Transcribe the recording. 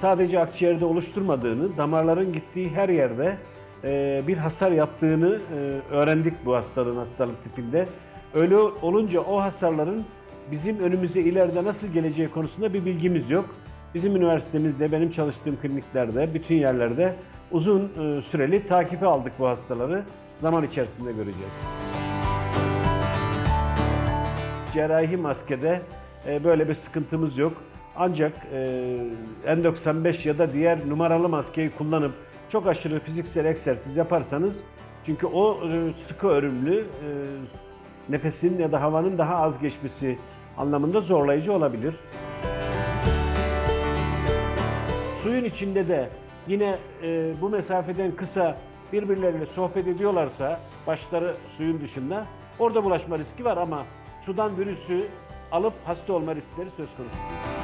sadece akciğerde oluşturmadığını, damarların gittiği her yerde e, bir hasar yaptığını e, öğrendik bu hastalığın hastalık tipinde. Öyle olunca o hasarların bizim önümüze ileride nasıl geleceği konusunda bir bilgimiz yok. Bizim üniversitemizde, benim çalıştığım kliniklerde, bütün yerlerde uzun e, süreli takipe aldık bu hastaları. Zaman içerisinde göreceğiz. Cerrahi maskede böyle bir sıkıntımız yok. Ancak e, N95 ya da diğer numaralı maskeyi kullanıp çok aşırı fiziksel egzersiz yaparsanız çünkü o e, sıkı örümlü e, nefesin ya da havanın daha az geçmesi anlamında zorlayıcı olabilir. Suyun içinde de yine e, bu mesafeden kısa birbirleriyle sohbet ediyorlarsa başları suyun dışında orada bulaşma riski var ama sudan virüsü alıp hasta olma riskleri söz konusu.